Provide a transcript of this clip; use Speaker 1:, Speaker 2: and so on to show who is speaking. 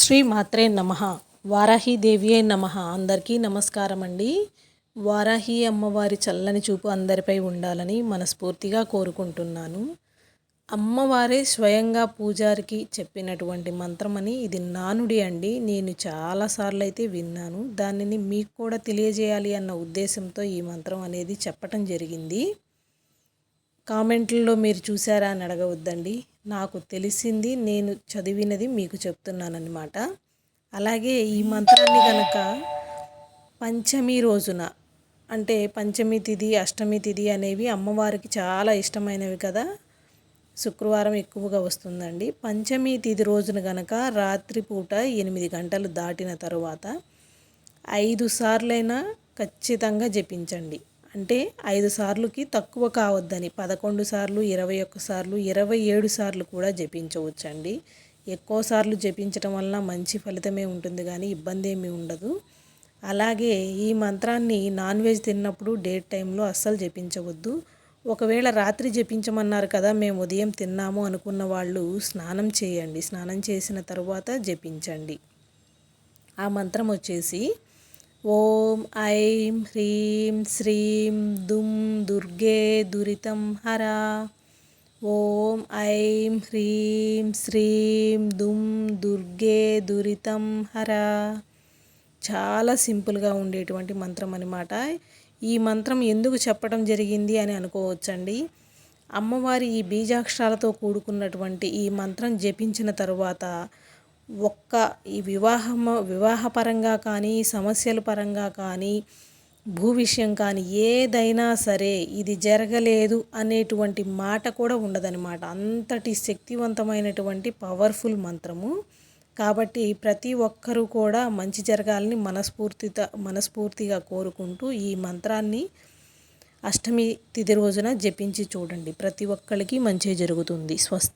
Speaker 1: శ్రీ మాత్రే నమ. వారాహీదేవియే నమ. అందరికీ నమస్కారం అండి వారాహి అమ్మవారి చల్లని చూపు అందరిపై ఉండాలని మనస్ఫూర్తిగా కోరుకుంటున్నాను. అమ్మవారే స్వయంగా పూజారికి చెప్పినటువంటి మంత్రమని ఇది నానుడి అండి. నేను చాలాసార్లు అయితే విన్నాను. దానిని మీకు కూడా తెలియజేయాలి అన్న ఉద్దేశంతో ఈ మంత్రం అనేది చెప్పటం జరిగింది. కామెంట్లలో మీరు చూసారా అని అడగవద్దండి. నాకు తెలిసింది నేను చదివినది మీకు చెప్తున్నానన్నమాట. అలాగే ఈ మంత్రాన్ని కనుక పంచమి రోజున అంటే పంచమి తిథి అష్టమి తిథి అనేవి అమ్మవారికి చాలా ఇష్టమైనవి కదా. శుక్రవారం ఎక్కువగా వస్తుందండి. పంచమి తిథి రోజున గనక రాత్రిపూట ఎనిమిది గంటలు దాటిన తరువాత ఐదు సార్లైనా ఖచ్చితంగా జపించండి. అంటే ఐదు సార్లుకి తక్కువ కావద్దని పదకొండు సార్లు ఇరవై ఒక్క సార్లు ఇరవై ఏడు సార్లు కూడా జపించవచ్చండి. ఎక్కువ సార్లు జపించడం వలన మంచి ఫలితమే ఉంటుంది కానీ ఇబ్బంది ఏమీ ఉండదు. అలాగే ఈ మంత్రాన్ని నాన్ వెజ్ తిన్నప్పుడు డేట్ టైంలో అస్సలు జపించవద్దు. ఒకవేళ రాత్రి జపించమన్నారు కదా మేము ఉదయం తిన్నాము అనుకున్న వాళ్ళు స్నానం చేయండి. స్నానం చేసిన తర్వాత జపించండి. ఆ మంత్రం వచ్చేసి ఓం ఐం హ్రీం శ్రీం దుం దుర్గే దురితం హర. ఓం ఐం హ్రీం శ్రీం దుం దుర్గే దురితం హర. చాలా సింపుల్గా ఉండేటువంటి మంత్రం అనమాట ఈ మంత్రం ఎందుకు చెప్పడం జరిగింది అని అనుకోవచ్చండి. అమ్మవారి ఈ బీజాక్షరాలతో కూడుకున్నటువంటి ఈ మంత్రం జపించిన తరువాత ఒక్క ఈ వివాహం వివాహపరంగా కానీ సమస్యల పరంగా కానీ భూ విషయం కానీ ఏదైనా సరే ఇది జరగలేదు అనేటువంటి మాట కూడా ఉండదనమాట అంతటి శక్తివంతమైనటువంటి పవర్ఫుల్ మంత్రము. కాబట్టి ప్రతి ఒక్కరూ కూడా మంచి జరగాలని మనస్ఫూర్తిత మనస్ఫూర్తిగా కోరుకుంటూ ఈ మంత్రాన్ని అష్టమి తిథి రోజున జపించి చూడండి. ప్రతి ఒక్కరికి మంచి జరుగుతుంది. స్వస్తి.